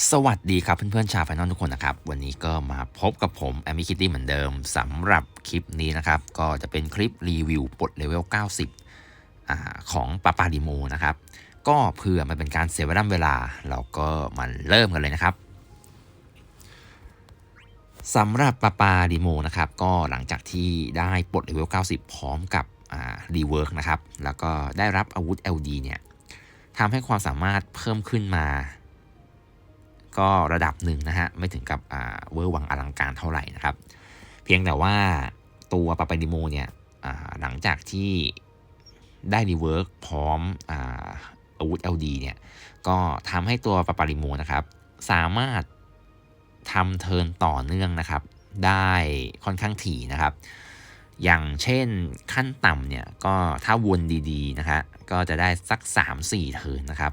สวัสดีครับเพื่อนๆชาวไฟนอลทุกคนนะครับ วันนี้ก็มาพบกับผมแอมมี่คิตตี้เหมือนเดิมสำหรับคลิปนี้นะครับ ก็จะเป็นคลิปรีวิวปลดเลเวล 90อาของปาปาดิโมนะครับ ก็เพื่อมันเป็นการเสียเวลาเวลา เราก็มาเริ่มกันเลยนะครับสำหรับปาปาดิโมนะครับ ก็หลังจากที่ได้ปลดเลเวล 90 พร้อมกับรีเวิร์กนะครับ แล้วก็ได้รับอาวุธ LD เนี่ยทำให้ความสามารถเพิ่มขึ้นมา ก็ระดับหนึ่งนะฮะ ไม่ถึงกับเวอร์วังอลังการเท่าไหร่นะครับ เพียงแต่ว่าตัวปาปาดิโมเนี่ยหลังจากที่ได้รีเวิร์กพร้อมอาอาวุธ LD เนี่ย ก็ทำให้ตัวปาปาดิโมนะครับ สามารถทำเทิร์นต่อเนื่องนะครับ ได้ค่อนข้างถี่นะครับ อย่างเช่นขั้นต่ำเนี่ยก็ถ้าวนดีๆนะฮะก็จะได้สัก 3-4 เทิร์นนะครับ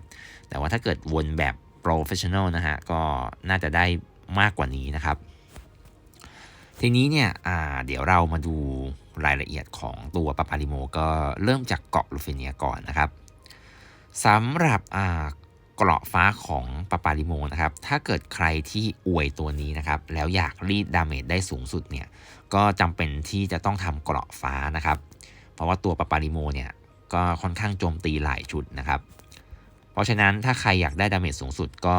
แต่ว่าถ้าเกิดวนแบบ professional นะฮะก็น่าจะได้มากกว่านี้นะครับ ทีนี้เนี่ยเดี๋ยวเรามาดูรายละเอียดของตัวปาปาลิโมก็เริ่มจากเกาะลูเฟเนียก่อนนะครับสำหรับเกราะฟ้าของปาปาลิโมนะครับ ถ้าเกิดใครที่อวยตัวนี้นะครับ แล้วอยากรีดดาเมจได้สูงสุดเนี่ย ก็จำเป็นที่จะต้องทำเกราะฟ้านะครับ เพราะว่าตัวปาปาลิโมเนี่ย ก็ค่อนข้างโจมตีหลายชุดนะครับ ราะฉะนั้นถ้าใครอยากได้ดาเมจสูงสุดก็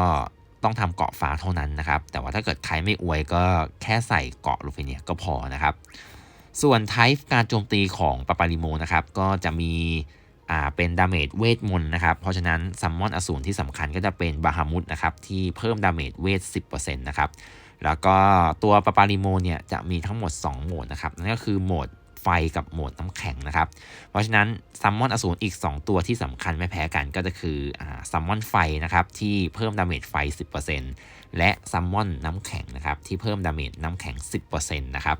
ต้องทำเกาะฟ้าเท่านั้นนะครับ แต่ว่าถ้าเกิดใครไม่อวยก็แค่ใส่เกาะลูเฟเนียก็พอนะครับ ส่วนไทป์การโจมตีของปาปาลิโมนะครับ ก็จะมีอ่าเป็นดาเมจเวทมนต์นะครับ เพราะฉะนั้นซัมมอนอสูรที่สำคัญก็จะเป็นบาฮามุดนะครับที่เพิ่มดาเมจเวท 10%นะครับ แล้วก็ตัวปาปาลิโมเนี่ยจะมีทั้งหมด 2 โหมดนะครับ นั่นก็คือโหมด ไฟกับโหมดน้ำแข็งนะครับ เพราะฉะนั้นซัมมอนอสูรอีก 2 ตัวที่สำคัญไม่แพ้กันก็จะคือซัมมอนไฟนะครับที่เพิ่มดาเมจไฟ 10%และซัมมอนน้ำแข็งนะครับที่เพิ่มดาเมจน้ำแข็ง 10%นะครับ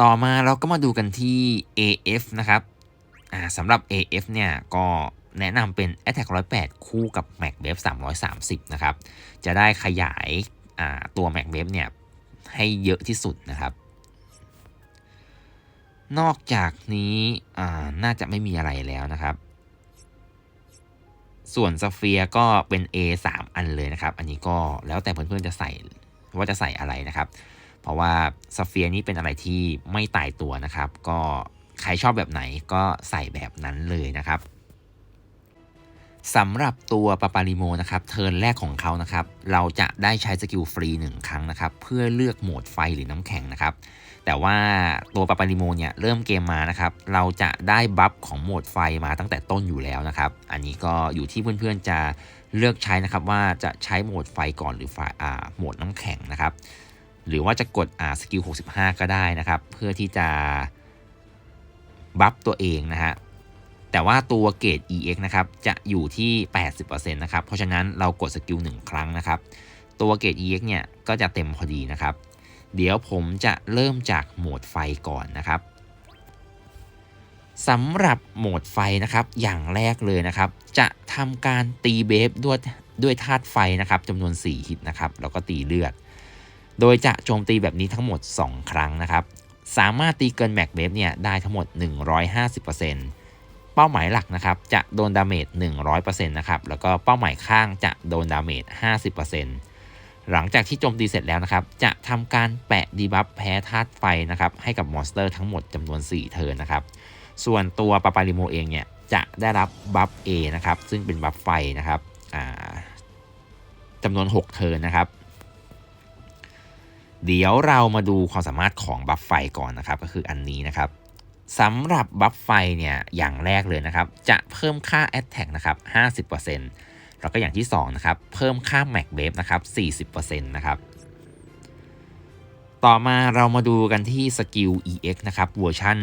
ต่อมาเราก็มาดูกันที่ AF นะครับสำหรับ AF เนี่ยก็แนะนำเป็น Attack 108 คู่กับ Mac w a v 330 นะครับ จะได้ขยายตัว Mac w a v เนี่ยให้เยอะที่สุดนะครับ นอกจากนี้น่าจะไม่มีอะไรแล้วนะครับ ส่วนสเฟียก็เป็น A 3 อันเลยนะครับ อันนี้ก็แล้วแต่เพื่อนๆจะใส่ว่าจะใส่อะไรนะครับ เพราะว่าสเฟียนี้เป็นอะไรที่ไม่ตายตัวนะครับ ก็ใครชอบแบบไหนก็ใส่แบบนั้นเลยนะครับ สำหรับตัวปาปาริโมนะครับเทิร์นแรกของเขานะครับเราจะได้ใช้สกิลฟรีหนึ่งครั้งนะครับเพื่อเลือกโหมดไฟหรือน้ำแข็งนะครับแต่ว่าตัวปาปาริโมเนี่ยเริ่มเกมมานะครับเราจะได้บัฟของโหมดไฟมาตั้งแต่ต้นอยู่แล้วนะครับอันนี้ก็อยู่ที่เพื่อนๆจะเลือกใช้นะครับว่าจะใช้โหมดไฟก่อนหรือไฟอ่าโหมดน้ำแข็งนะครับหรือว่าจะกดอ่าสกิล65 ก็ได้นะครับเพื่อที่จะบัฟตัวเองนะฮะ แต่ว่าตัวเกรด EX นะครับจะอยู่ที่ 80%นะครับ เพราะฉะนั้นเรากดสกิล1ครั้งนะครับ ตัวเกรด EX เนี่ยก็จะเต็มพอดีนะครับ เดี๋ยวผมจะเริ่มจากโหมดไฟก่อนนะครับสำหรับโหมดไฟนะครับอย่างแรกเลยนะครับ จะทำการตีเบฟด้วยด้วยธาตุไฟนะครับจำนวน 4 ฮิตนะครับแล้วก็ตีเลือด โดยจะโจมตีแบบนี้ทั้งหมด 2 ครั้งนะครับ สามารถตีเกินแม็กเบฟเนี่ยได้ทั้งหมด 150%เป้าหมายหลักนะครับจะโดนดาเมจ 100%นะครับแล้วก็เป้าหมายข้างจะโดนดาเมจ 50%หลังจากที่โจมตีเสร็จแล้วนะครับ จะทำการแปะดีบัฟแพ้ธาตุไฟนะครับให้กับมอนสเตอร์ทั้งหมดจำนวน 4 เทิร์นนะครับ ส่วนตัวปาปาริโมเองเนี่ยจะได้รับบัฟ A นะครับซึ่งเป็นบัฟไฟนะครับจำนวน 6 เทิร์นนะครับเดี๋ยวเรามาดูความสามารถของบัฟไฟก่อนนะครับ ก็คืออันนี้นะครับ สำหรับบัฟไฟเนี่ยอย่างแรกเลยนะครับ จะเพิ่มค่า Attack นะครับ 50%แล้วก็อย่างที่2นะครับเพิ่มค่า Mac w a v e นะครับ 40%นะครับต่อมาเรามาดูกันที่สกิล EX นะครับเวอร์ชัน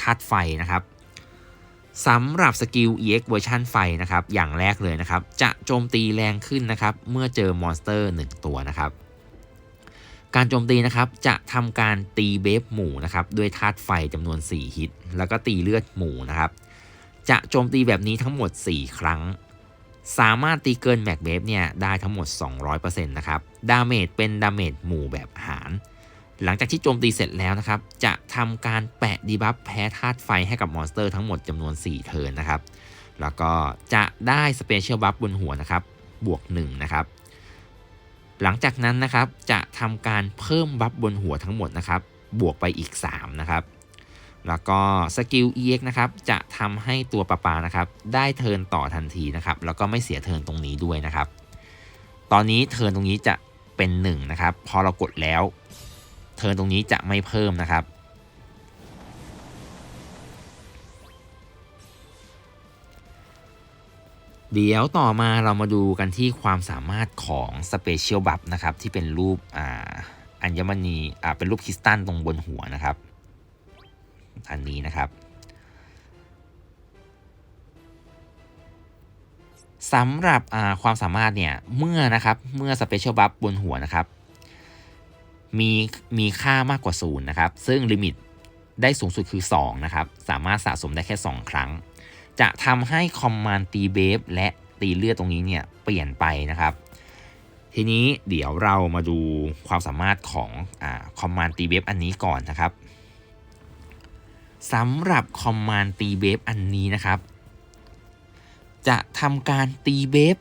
ธาตุไฟนะครับสำหรับสกิล EX เวอร์ชันไฟนะครับอย่างแรกเลยนะครับ จะโจมตีแรงขึ้นนะครับ เมื่อเจอมอนสเตอร์ 1 ตัวนะครับ การโจมตีนะครับจะทำการตีเบฟหมู่นะครับด้วยธาตุไฟจำนวน 4 ฮิต แล้วก็ตีเลือดหมู่นะครับ จะโจมตีแบบนี้ทั้งหมด 4 ครั้ง สามารถตีเกินแม็กเบฟเนี่ยได้ทั้งหมด 200%นะครับ ดาเมจเป็นดาเมจหมู่แบบหาร หลังจากที่โจมตีเสร็จแล้วนะครับ จะทำการแปะดีบัฟแพ้ธาตุไฟให้กับมอนสเตอร์ทั้งหมดจำนวน 4 เทิร์นนะครับ แล้วก็จะได้สเปเชียลบัฟบนหัวนะครับ บวก1นะครับ หลังจากนั้นนะครับจะทำการเพิ่มบัฟบนหัวทั้งหมดนะครับ บวกไปอีก 3 นะครับ แล้วก็สกิล EX นะครับจะทำให้ตัวปลาปานะครับ ได้เทินต่อทันทีนะครับ แล้วก็ไม่เสียเทินตรงนี้ด้วยนะครับ ตอนนี้เทินตรงนี้จะเป็น1นะครับ พอเรากดแล้ว เทินตรงนี้จะไม่เพิ่มนะครับ เดี๋ยวต่อมาเรามาดูกันที่ความสามารถของ Special Buff นะครับที่เป็นรูปอ่าอัญมณีอ่าเป็นรูปคริสตัลตรงบนหัวนะครับอันนี้นะครับสำหรับความสามารถเนี่ยเมื่อนะครับเมื่อ Special Buff บนหัวนะครับมีมีค่ามากกว่า0นะครับซึ่งลิมิตได้สูงสุดคือ 2 นะครับ สามารถสะสมได้แค่ 2 ครั้ง จะทำให้คอมมานด์ตีเบฟและตีเลือดตรงนี้เนี่ยเปลี่ยนไปนะครับ ทีนี้เดี๋ยวเรามาดูความสามารถของคอมมานด์ตีเบฟอันนี้ก่อนนะครับสำหรับคอมมานด์ตีเบฟอันนี้นะครับ จะทำการตีเบฟ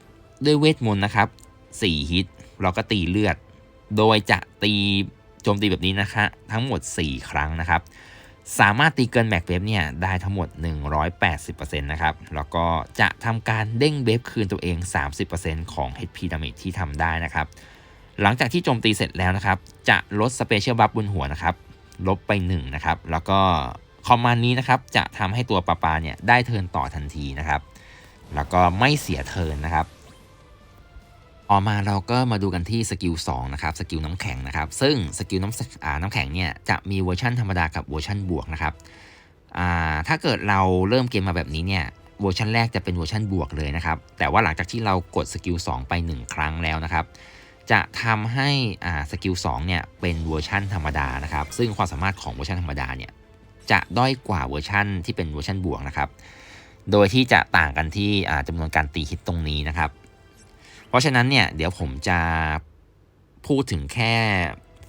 ด้วยเวทมนต์นะครับ4ฮิตเราก็ตีเลือด โดยจะตีโจมตีแบบนี้นะคะ ทั้งหมด 4 ครั้งนะครับ สามารถตีเกินแม็กเบฟเนี่ยได้ทั้งหมด 180%นะครับ แล้วก็จะทำการเด้งเบฟคืนตัวเอง 30%ของ HP damage ที่ทำได้นะครับ หลังจากที่โจมตีเสร็จแล้วนะครับ จะลดสเปเชียลบัฟบนหัวนะครับ ลบไป 1 นะครับ แล้วก็คอมมานด์นี้นะครับ จะทำให้ตัวปลาปาเนี่ยได้เทิร์นต่อทันทีนะครับ แล้วก็ไม่เสียเทิร์นนะครับ ต่อมาเราก็มาดูกันที่สกิล2นะครับสกิลน้ำแข็งนะครับซึ่งสกิลน้ำน้ำแข็งเนี่ยจะมีเวอร์ชันธรรมดากับเวอร์ชันบวกนะครับถ้าเกิดเราเริ่มเกมมาแบบนี้เนี่ยเวอร์ชันแรกจะเป็นเวอร์ชันบวกเลยนะครับแต่ว่าหลังจากที่เรากดสกิล2ไป 1 ครั้งแล้วนะครับจะทำให้สกิล2เนี่ยเป็นเวอร์ชันธรรมดานะครับซึ่งความสามารถของเวอร์ชันธรรมดาเนี่ยจะด้อยกว่าเวอร์ชันที่เป็นเวอร์ชันบวกนะครับโดยที่จะต่างกันที่จำนวนการตีฮิตตรงนี้นะครับ เพราะฉะนั้นเนี่ยเดี๋ยวผมจะพูดถึงแค่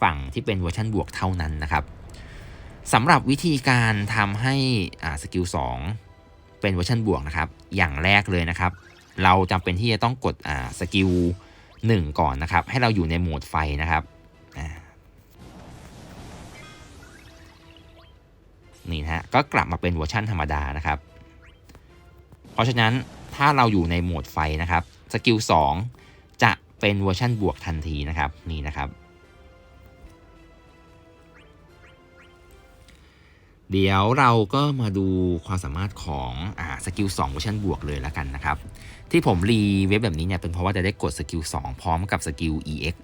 ฝั่งที่เป็นเวอร์ชันบวกเท่านั้นนะครับสำหรับวิธีการทำให้สกิล2เป็นเวอร์ชันบวกนะครับ อย่างแรกเลยนะครับ เราจำเป็นที่จะต้องกดสกิล1ก่อนนะครับ ให้เราอยู่ในโหมดไฟนะครับนี่นะฮะก็กลับมาเป็นเวอร์ชันธรรมดานะครับ เพราะฉะนั้นถ้าเราอยู่ในโหมดไฟนะครับ สกิล2จะเป็นเวอร์ชันบวกทันทีนะครับนี่นะครับ เดี๋ยวเราก็มาดูความสามารถของอ่าสกิล2เวอร์ชันบวกเลยแล้วกันนะครับ ที่ผมรีเว็บแบบนี้เนี่ยเป็นเพราะว่าจะได้กดสกิล2พร้อมกับสกิล EX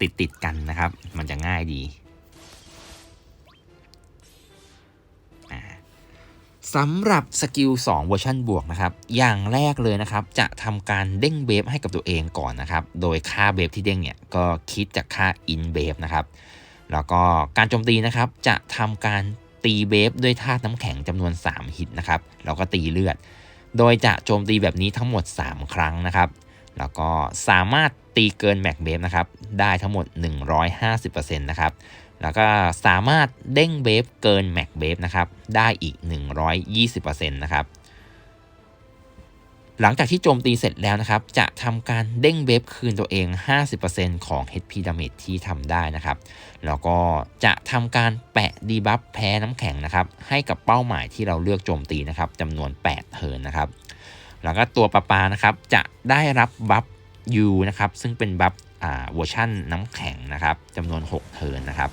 ติดติดกันนะครับ มันจะง่ายดี สำหรับสกิล2เวอร์ชันบวกนะครับอย่างแรกเลยนะครับจะทำการเด้งเบฟให้กับตัวเองก่อนนะครับโดยค่าเบฟที่เด้งเนี่ยก็คิดจากค่าอินเบฟนะครับแล้วก็การโจมตีนะครับจะทำการตีเบฟด้วยธาตุน้ำแข็งจำนวน3ฮิตนะครับแล้วก็ตีเลือด โดยจะโจมตีแบบนี้ทั้งหมด 3 ครั้งนะครับแล้วก็สามารถตีเกินแม็กเบฟนะครับได้ทั้งหมด 150%นะครับ แล้วก็สามารถเด้งเบฟเกินแม็กเบฟนะครับ ได้อีก 120%นะครับ หลังจากที่โจมตีเสร็จแล้วนะครับ จะทำการเด้งเบฟคืนตัวเอง 50%ของ HP damage ที่ทำได้นะครับ แล้วก็จะทำการแปะดีบัฟแพ้น้ำแข็งนะครับ ให้กับเป้าหมายที่เราเลือกโจมตีนะครับจำนวน 8 เทิร์นนะครับ แล้วก็ตัวปลาปานะครับจะได้รับบัฟยูนะครับ ซึ่งเป็นบัฟเวอร์ชั่นน้ำแข็งนะครับจำนวน 6 เทิร์นนะครับ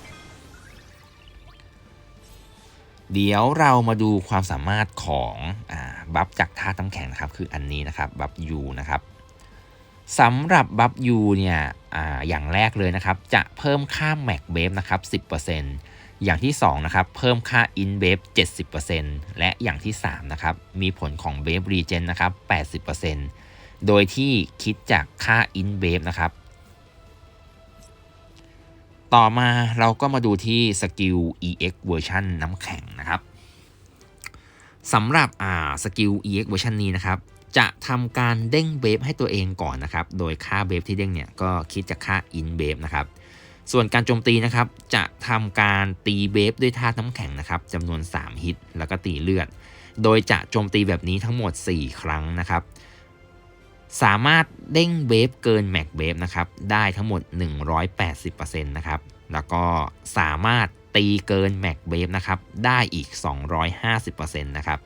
เดี๋ยวเรามาดูความสามารถของอบัฟจากธาตุน้ำแข็งนะครับ คืออันนี้นะครับบัฟยูนะครับสำหรับบัฟยูเนี่ยออย่างแรกเลยนะครับ จะเพิ่มค่าแม็กเบฟนะครับ 10%อย่างที่2นะครับเพิ่มค่าอินเบฟ70%และอย่างที่3นะครับมีผลของเบฟรีเจนนะครับ 80%โดยที่คิดจากค่าอินเบฟนะครับ ต่อมาเราก็มาดูที่สกิล EX เวอร์ชันน้ำแข็งนะครับสำหรับอ่าสกิล EX เวอร์ชันนี้นะครับ จะทำการเด้งเบฟให้ตัวเองก่อนนะครับ โดยค่าเบฟที่เด้งเนี่ยก็คิดจากค่าอินเบฟนะครับ ส่วนการโจมตีนะครับ จะทำการตีเบฟด้วยธาตุน้ำแข็งนะครับจำนวน 3 ฮิต แล้วก็ตีเลือด โดยจะโจมตีแบบนี้ทั้งหมด 4 ครั้งนะครับ สามารถเด้งเวฟเกินแม็กเวฟนะครับได้ทั้งหมด 180%นะครับแล้วก็สามารถตีเกินแม็กเวฟนะครับได้อีก 250%นะครับ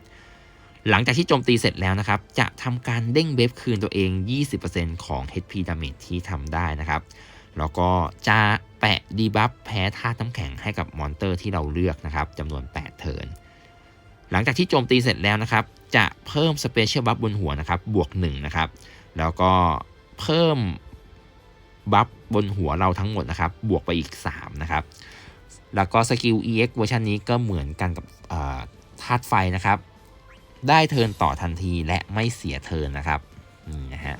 หลังจากที่โจมตีเสร็จแล้วนะครับ จะทำการเด้งเวฟคืนตัวเอง 20%ของ HP damage ที่ทำได้นะครับ แล้วก็จะแปะดีบัฟแพ้ธาตุน้ำแข็งให้กับมอนเตอร์ที่เราเลือกนะครับจำนวน 8 เทิร์นหลังจากที่โจมตีเสร็จแล้วนะครับ จะเพิ่มสเปเชียลบัฟบนหัวนะครับบวก1นะครับแล้วก็เพิ่มบัฟบนหัวเราทั้งหมดนะครับบวกไปอีก3นะครับแล้วก็สกิล EX เวอร์ชันนี้ก็เหมือนกันกับธาตุไฟนะครับ ได้เทินต่อทันทีและไม่เสียเทินนะครับนี่นะฮะ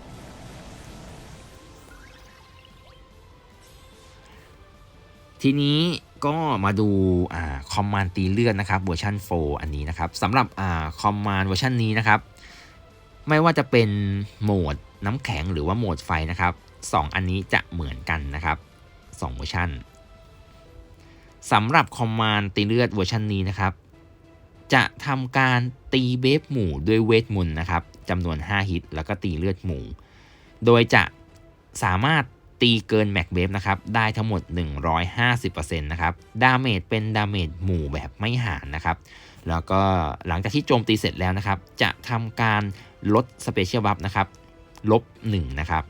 ทีนี้ ก็มาดูคอมมานด์ตีเลือดนะครับเวอร์ชัน4 อันนี้นะครับสำหรับคอมมานด์เวอร์ชันนี้นะครับ ไม่ว่าจะเป็นโหมดน้ำแข็งหรือว่าโหมดไฟนะครับ 2 อันนี้จะเหมือนกันนะครับ2เวอร์ชันสำหรับคอมมานด์ตีเลือดเวอร์ชันนี้นะครับ จะทำการตีเบฟหมู่ด้วยเวทมนต์นะครับจำนวน 5 ฮิต แล้วก็ตีเลือดหมู่ โดยจะสามารถ ตีเกินแม็กเบฟนะครับ ได้ทั้งหมด 150%นะครับ ดาเมจเป็นดาเมจหมู่แบบไม่หารนะครับ แล้วก็หลังจากที่โจมตีเสร็จแล้วนะครับ จะทำการลดสเปเชียลบัฟนะครับ ลบ1นะครับ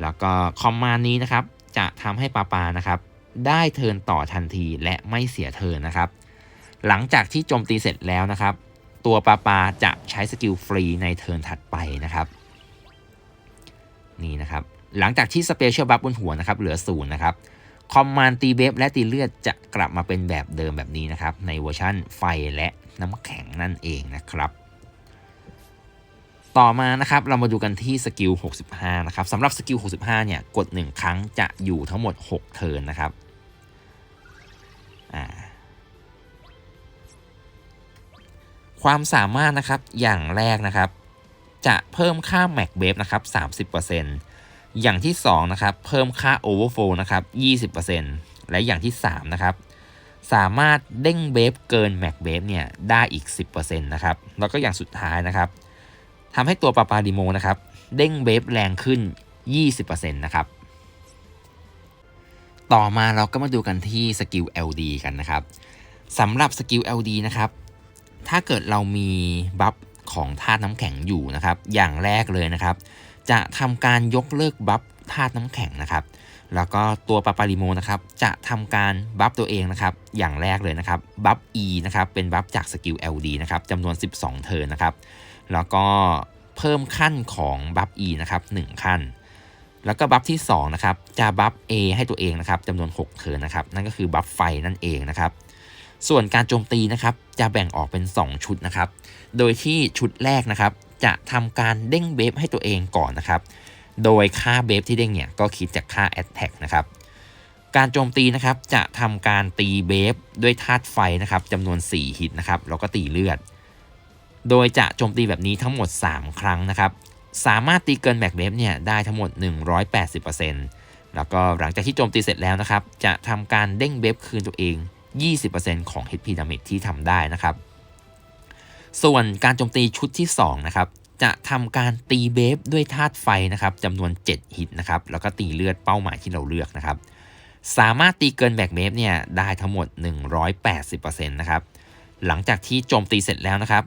แล้วก็คอมมานนี้นะครับ จะทำให้ปาปานะครับ ได้เทินต่อทันทีและไม่เสียเทินนะครับ หลังจากที่โจมตีเสร็จแล้วนะครับ ตัวปาปาจะใช้สกิลฟรีในเทินถัดไปนะครับ นี่นะครับ หลังจากที่สเปเชียลบัฟบนหัวนะครับเหลือศูนย์นะครับคอมมานด์ตีเบฟและตีเลือดจะกลับมาเป็นแบบเดิมแบบนี้นะครับ ในเวอร์ชั่นไฟและน้ำแข็งนั่นเองนะครับ ต่อมานะครับเรามาดูกันที่สกิล 65 นะครับสำหรับสกิล 65 เนี่ย กด 1 ครั้งจะอยู่ทั้งหมด 6 เทิร์นนะครับความสามารถนะครับอย่างแรกนะครับ จะเพิ่มค่า Mac w a v e นะครับ 30% อย่างที่2นะครับเพิ่มค่า Overflow นะครับ 20%และอย่างที่3นะครับสามารถเด้งเวฟเกิน Mac w a v e เนี่ยได้อีก 10%นะครับแล้วก็อย่างสุดท้ายนะครับทำให้ตัวปาปาดิโมนะครับเด้งเวฟแรงขึ้น 20%นะครับต่อมาเราก็มาดูกันที่สกิล LD กันนะครับสำหรับสกิล LD นะครับถ้าเกิดเรามีบัฟของธาตุน้ำแข็งอยู่นะครับอย่างแรกเลยนะครับ จะทำการยกเลิกบัฟธาตุน้ำแข็งนะครับ แล้วก็ตัวปาปาริโมนะครับจะทำการบัฟตัวเองนะครับ อย่างแรกเลยนะครับบัฟ E นะครับเป็นบัฟจากสกิล LD นะครับจำนวน 12 เทิร์นนะครับ แล้วก็เพิ่มขั้นของบัฟ E นะครับ1ขั้น แล้วก็บัฟที่2นะครับจะบัฟ A ให้ตัวเองนะครับจำนวน6เทิร์นนะครับ นั่นก็คือบัฟไฟนั่นเองนะครับส่วนการโจมตีนะครับจะแบ่งออกเป็น 2 ชุดนะครับ โดยที่ชุดแรกนะครับ จะทำการเด้งเบฟให้ตัวเองก่อนนะครับ โดยค่าเบฟที่เด้งเนี่ยก็คิดจากค่า Attack นะครับ การโจมตีนะครับจะทำการตีเบฟด้วยธาตุไฟนะครับจำนวน4ฮิตนะครับแล้วก็ตีเลือด โดยจะโจมตีแบบนี้ทั้งหมด 3 ครั้งนะครับ สามารถตีเกินแม็กเบฟเนี่ยได้ทั้งหมด 180%แล้วก็หลังจากที่โจมตีเสร็จแล้วนะครับ จะทำการเด้งเบฟคืนตัวเอง 20%ของ HP damage ที่ทำได้นะครับ ส่วนการโจมตีชุดที่2นะครับจะทำการตีเบฟด้วยธาตุไฟนะครับจำนวน7ฮิตนะครับแล้วก็ตีเลือดเป้าหมายที่เราเลือกนะครับสามารถตีเกินแบกเบฟเนี่ยได้ทั้งหมด 180%นะครับหลังจากที่โจมตีเสร็จแล้วนะครับ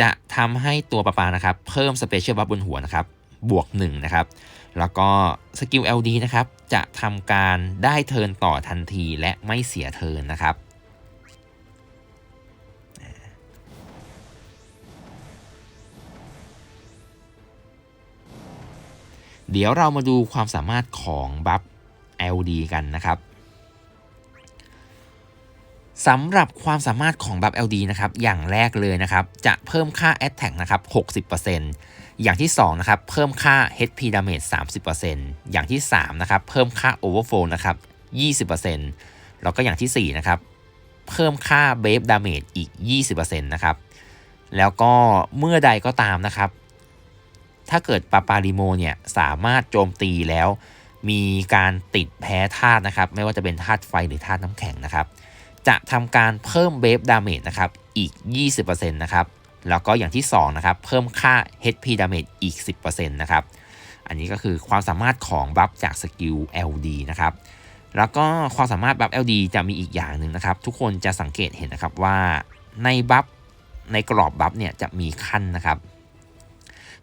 จะทำให้ตัวปะปานะครับเพิ่มสเปเชียลบัฟบนหัวนะครับบวก1นะครับแล้วก็สกิล LD นะครับจะทำการได้เทิร์นต่อทันทีและไม่เสียเทิร์นนะครับ เดี๋ยวเรามาดูความสามารถของบัฟ LD กันนะครับสำหรับความสามารถของบัฟ LD นะครับ อย่างแรกเลยนะครับ จะเพิ่มค่า Attack นะครับ 60%อย่างที่2นะครับ เพิ่มค่า HP Damage 30%อย่างที่3นะครับ เพิ่มค่า Overflow นะครับ 20%แล้วก็อย่างที่4นะครับ เพิ่มค่า Base Damage อีก 20%นะครับ แล้วก็เมื่อใดก็ตามนะครับ ถ้าเกิดปาปาริโมเนี่ยสามารถโจมตีแล้ว มีการติดแพ้ธาตุนะครับ ไม่ว่าจะเป็นธาตุไฟหรือธาตุน้ำแข็งนะครับ จะทำการเพิ่มเบฟดาเมจนะครับอีก 20%นะครับแล้วก็อย่างที่2นะครับเพิ่มค่า HP damage อีก 10%นะครับอันนี้ก็คือความสามารถของบัฟจากสกิล LD นะครับแล้วก็ความสามารถบัฟ LD จะมีอีกอย่างหนึ่งนะครับ ทุกคนจะสังเกตเห็นนะครับว่าในบัฟในกรอบบัฟเนี่ยจะมีขั้นนะครับ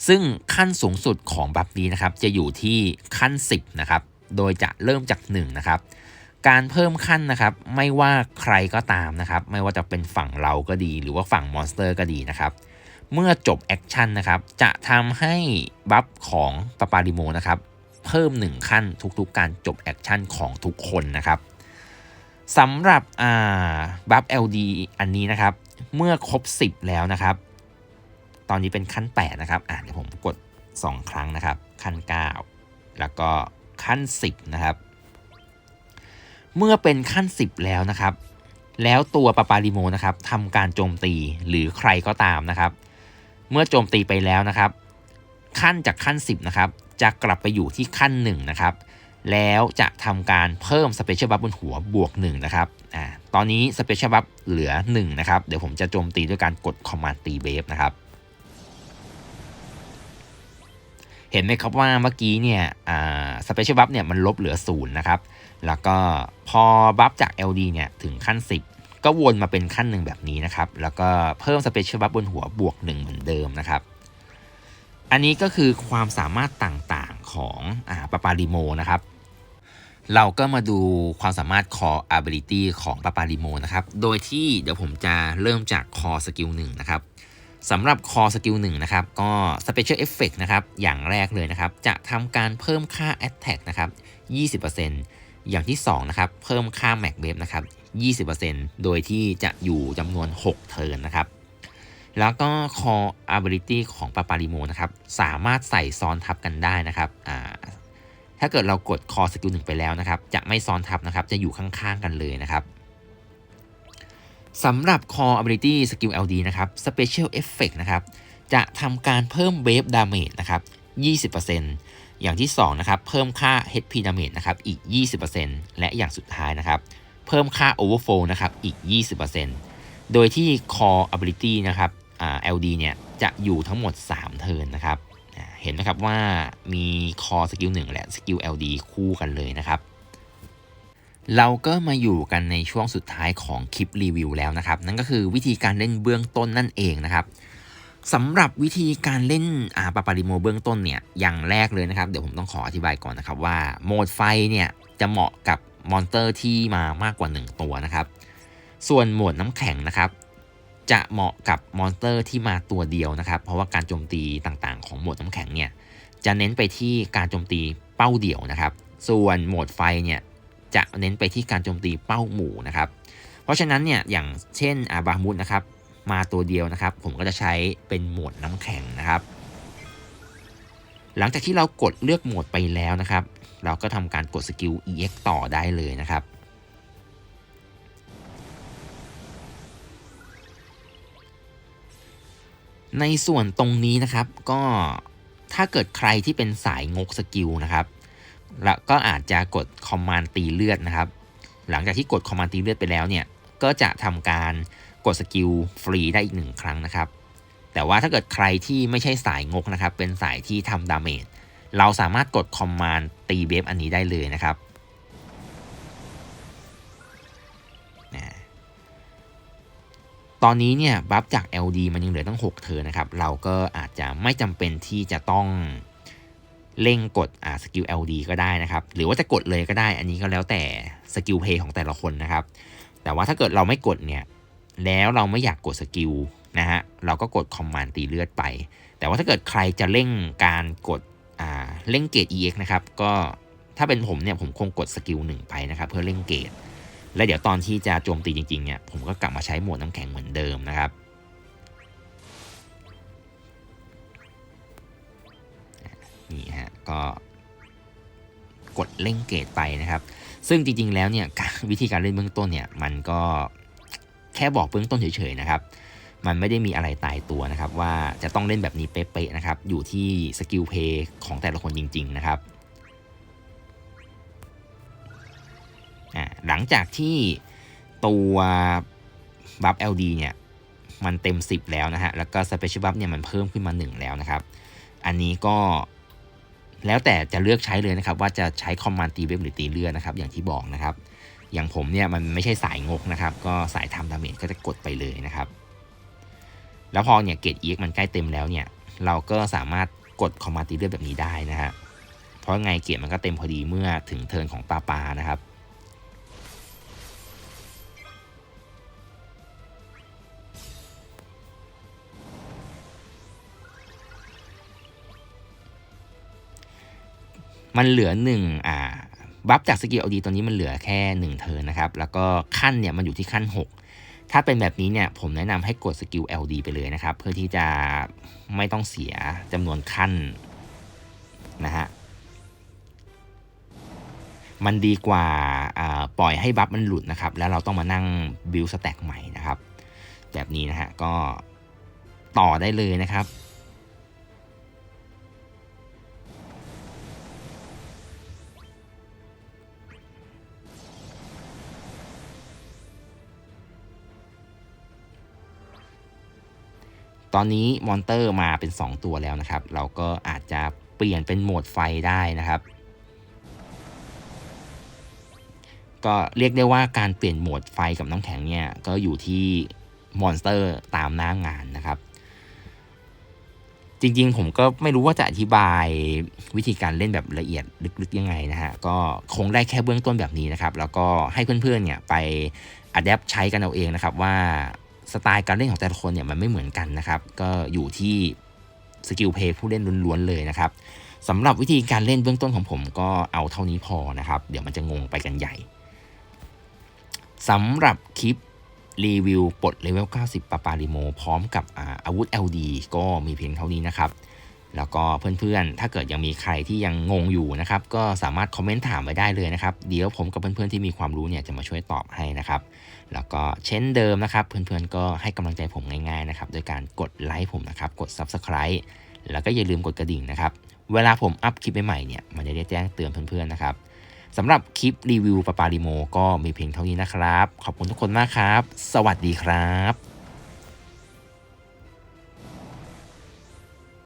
ซึ่งขั้นสูงสุดของบัฟนี้นะครับจะอยู่ที่ขั้น 10นะครับโดยจะเริ่มจาก1นะครับการเพิ่มขั้นนะครับไม่ว่าใครก็ตามนะครับไม่ว่าจะเป็นฝั่งเราก็ดี หรือว่าฝั่งมอนสเตอร์ก็ดีนะครับเมื่อจบแอคชั่นนะครับจะทำให้บัฟของปาปาริโมนะครับเพิ่ม 1 ขั้นทุกๆการจบแอคชั่นของทุกคนนะครับสำหรับบัฟ LD อันนี้นะครับ เมื่อครบ 10 แล้วนะครับ ตอนนี้เป็นขั้น8นะครับอ่าเดี๋ยวผมกด 2 ครั้งนะครับ ขั้น 9 แล้วก็ขั้น 10 นะครับ เมื่อเป็นขั้น 10 แล้วนะครับ แล้วตัวปาปาริโมนะครับทำการโจมตีหรือใครก็ตามนะครับ เมื่อโจมตีไปแล้วนะครับ ขั้นจากขั้น 10 นะครับ จะกลับไปอยู่ที่ขั้น 1 นะครับแล้วจะทำการเพิ่มสเปเชียลบัฟบนหัวบวก1นะครับ อ่า ตอนนี้สเปเชียลบัฟเหลือ1นะครับ เดี๋ยวผมจะโจมตีด้วยการกดคอมมานด์ตีเวฟนะครับ เห็นไหมครับว่าเมื่อกี้เนี่ยสเปเชียลบัฟเนี่ยมันลบเหลือศูนย์นะครับ แล้วก็พอบัฟจาก LD เนี่ยถึงขั้น 10 ก็วนมาเป็นขั้นหนึ่งแบบนี้นะครับ แล้วก็เพิ่มสเปเชียลบัฟบนหัวบวก 1 เหมือนเดิมนะครับ อันนี้ก็คือความสามารถต่างๆของอ่าปาปาริโมนะครับ เราก็มาดูความสามารถ Core Ability ของปาปาริโมนะครับ โดยที่เดี๋ยวผมจะเริ่มจาก Core Skill 1นะครับ สำหรับ Core Skill 1นะครับ ก็ Special Effect นะครับ อย่างแรกเลยนะครับ จะทำการเพิ่มค่า Attack นะครับ 20%อย่างที่ 2 นะครับ เพิ่มค่า Max Wave นะครับ 20%โดยที่จะอยู่จำนวน 6 เทิร์นนะครับ แล้วก็ Core Ability ของปาปาริโมนะครับ สามารถใส่ซ้อนทับกันได้นะครับอ่าถ้าเกิดเรากด Core Skill 1ไปแล้วนะครับ จะไม่ซ้อนทับนะครับ จะอยู่ข้างๆกันเลยนะครับ สำหรับ Core Ability Skill LD นะครับ Special Effect นะครับ จะทำการเพิ่ม Wave Damage นะครับ 20%อย่างที่2นะครับ เพิ่มค่า HP Damage นะครับ อีก 20%และอย่างสุดท้ายนะครับ เพิ่มค่า Overflow นะครับ อีก 20%โดยที่ Core Ability นะครับ LD เนี่ย จะอยู่ทั้งหมด 3 เทิร์นนะครับ เห็นไหมครับว่ามี Core Skill 1 และ Skill LD คู่กันเลยนะครับ เราก็มาอยู่กันในช่วงสุดท้ายของคลิปรีวิวแล้วนะครับ นั่นก็คือวิธีการเล่นเบื้องต้นนั่นเองนะครับสำหรับวิธีการเล่นอาปาปาริโมเบื้องต้นเนี่ยอย่างแรกเลยนะครับ เดี๋ยวผมต้องขออธิบายก่อนนะครับว่าโหมดไฟเนี่ยจะเหมาะกับมอนสเตอร์ที่มามากกว่า 1 ตัวนะครับ ส่วนโหมดน้ำแข็งนะครับ จะเหมาะกับมอนสเตอร์ที่มาตัวเดียวนะครับ เพราะว่าการโจมตีต่างๆ ของโหมดน้ำแข็งเนี่ยจะเน้นไปที่การโจมตีเป้าเดี่ยวนะครับ ส่วนโหมดไฟเนี่ย จะเน้นไปที่การโจมตีเป้าหมู่นะครับ เพราะฉะนั้นเนี่ยอย่างเช่นอาบามุดนะครับมาตัวเดียวนะครับ ผมก็จะใช้เป็นโหมดน้ำแข็งนะครับ หลังจากที่เรากดเลือกโหมดไปแล้วนะครับ เราก็ทำการกดสกิล EX ต่อได้เลยนะครับในส่วนตรงนี้นะครับก็ถ้าเกิดใครที่เป็นสายงกสกิลนะครับ แล้วก็อาจจะกดคอมมานด์ตีเลือดนะครับ หลังจากที่กดคอมมานด์ตีเลือดไปแล้วเนี่ย ก็จะทำการกดสกิลฟรีได้อีกหนึ่งครั้งนะครับ แต่ว่าถ้าเกิดใครที่ไม่ใช่สายงกนะครับ เป็นสายที่ทำดาเมจ เราสามารถกดคอมมานด์ตีเวฟอันนี้ได้เลยนะครับตอนนี้เนี่ยบัฟจาก LD มันยังเหลือตั้ง 6เทอร์นะครับ เราก็อาจจะไม่จำเป็นที่จะต้อง เร่งกดอ่าสกิล LD ก็ได้นะครับ หรือว่าจะกดเลยก็ได้ อันนี้ก็แล้วแต่สกิลเพย์ของแต่ละคนนะครับ แต่ว่าถ้าเกิดเราไม่กดเนี่ย แล้วเราไม่อยากกดสกิลนะฮะ เราก็กดคอมมานด์ตีเลือดไป แต่ว่าถ้าเกิดใครจะเร่งการกดอ่าเร่งเกรด EX นะครับ ก็ถ้าเป็นผมเนี่ยผมคงกดสกิลหนึ่งไปนะครับ เพื่อเร่งเกรดและเดี๋ยวตอนที่จะโจมตีจริงๆเนี่ยผมก็กลับมาใช้โหมดน้ำแข็งเหมือนเดิมนะครับ นี่ฮะก็กดเร่งเกรดไปนะครับ ซึ่งจริงๆแล้วเนี่ยวิธีการเล่นเบื้องต้นเนี่ยมันก็แค่บอกเบื้องต้นเฉยๆนะครับ มันไม่ได้มีอะไรตายตัวนะครับ ว่าจะต้องเล่นแบบนี้เป๊ะๆนะครับอยู่ที่สกิลเพย์ของแต่ละคนจริง ๆนะครับหลังจากที่ตัวบัฟ LD เนี่ยมันเต็ม 10 แล้วนะฮะ แล้วก็สเปเชียลบัฟเนี่ยมันเพิ่มขึ้นมา 1 แล้วนะครับ อันนี้ก็ แล้วแต่จะเลือกใช้เลยนะครับ ว่าจะใช้คอมมานด์ตีเว็บหรือตีเรือนะครับ อย่างที่บอกนะครับ อย่างผมเนี่ยมันไม่ใช่สายงกนะครับ ก็สายทำดาเมจก็จะกดไปเลยนะครับ แล้วพอเนี่ยเกรด EX มันใกล้เต็มแล้วเนี่ยเราก็สามารถกดคอมมานด์ตีเรือแบบนี้ได้นะฮะเพราะไงเกรดมันก็เต็มพอดีเมื่อถึงเทิร์นของปาปานะครับ มันเหลือหนึ่งอ่าบัฟจากสกิลเอาดีตอนนี้มันเหลือแค่ 1 เทิร์นนะครับ แล้วก็ขั้นเนี่ยมันอยู่ที่ขั้น 6 ถ้าเป็นแบบนี้เนี่ยผมแนะนำให้กดสกิล LD ไปเลยนะครับ เพื่อที่จะไม่ต้องเสียจำนวนขั้นนะฮะมันดีกว่าปล่อยให้บัฟมันหลุดนะครับ แล้วเราต้องมานั่งบิลสแต็กใหม่นะครับ แบบนี้นะฮะก็ต่อได้เลยนะครับ ตอนนี้มอนเตอร์มาเป็น 2 ตัวแล้วนะครับ เราก็อาจจะเปลี่ยนเป็นโหมดไฟได้นะครับ ก็เรียกได้ว่าการเปลี่ยนโหมดไฟกับน้ำแข็งเนี่ย ก็อยู่ที่มอนสเตอร์ตามหน้างานนะครับ จริงๆ ผมก็ไม่รู้ว่าจะอธิบายวิธีการเล่นแบบละเอียดลึกๆยังไงนะฮะ ก็คงได้แค่เบื้องต้นแบบนี้นะครับ แล้วก็ให้เพื่อนๆเนี่ยไปอัดแอปใช้กันเอาเองนะครับว่า สไตล์การเล่นของแต่ละคนเนี่ยมันไม่เหมือนกันนะครับ ก็อยู่ที่สกิลเพย์ผู้เล่นล้วนๆเลยนะครับสำหรับวิธีการเล่นเบื้องต้นของผมก็เอาเท่านี้พอนะครับ เดี๋ยวมันจะงงไปกันใหญ่สำหรับคลิปรีวิวปลดเลเวล 90 ปาปาริโม พร้อมกับอาอาวุธ LD ก็มีเพียงเท่านี้นะครับ แล้วก็เพื่อนๆ ถ้าเกิดยังมีใครที่ยังงงอยู่นะครับ ก็สามารถคอมเมนต์ถามไว้ได้เลยนะครับ เดี๋ยวผมกับเพื่อนๆ ที่มีความรู้เนี่ยจะมาช่วยตอบให้นะครับ แล้วก็เช่นเดิมนะครับ เพื่อนๆก็ให้กำลังใจผมง่ายๆนะครับโดยการกดไลค์ผมนะครับ กด Subscribe แล้วก็อย่าลืมกดกระดิ่งนะครับ เวลาผมอัพคลิปใหม่ๆเนี่ยมันจะได้แจ้งเตือนเพื่อนๆนะครับสำหรับคลิปรีวิวปาปาริโมก็มีเพียงเท่านี้นะครับ ขอบคุณทุกคนมากครับ สวัสดีครับ